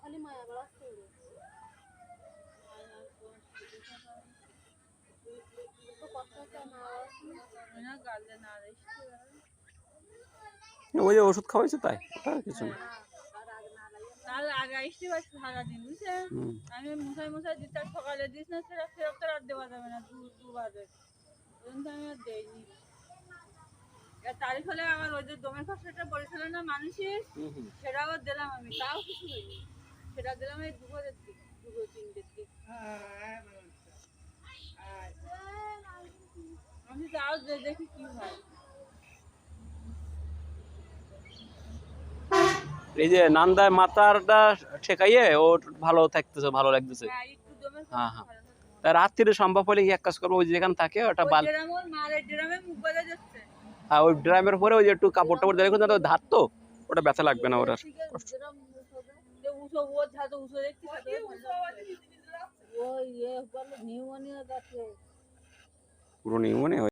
খালি মায়া গালে ওই ওষুধ খাওয়াইছে তাই? কিছু না। তার আগে আসতে পারছি সারাদিন বুঝছেন? আমি মশাই মশাই দিতে সকালে দিস না সেটা ফেরত তো আর দেওয়া যাবে না দু দু বাজে। ওই আমি আর এর তারিখ হলে আমার ওই যে দমের খরচাটা পড়েছিল না মানুষের সেটাও দিলাম আমি তাও কিছু হয়নি। সেটা দিলাম এই দুপুরের দিক দুপুর তিনটের দিক আমি তাও দেখি কি হয়। এই যে নান্দায় মাথাটা ঠেকাইয়ে ও ভালো থাকতেছে ভালো লাগতেছে। হ্যাঁ হ্যাঁ, হ্যাঁ। রাত্রিরে সম্ভব হলে কি এক কাজ করব ওই যেখানে থাকে ওটা বাল আর ওই ড্রামের পরে ওই যে একটু কাপড় টাপড় দেখুন না ধার তো ওটা ব্যথা লাগবে না ওর পুরো নিউমোনিয়া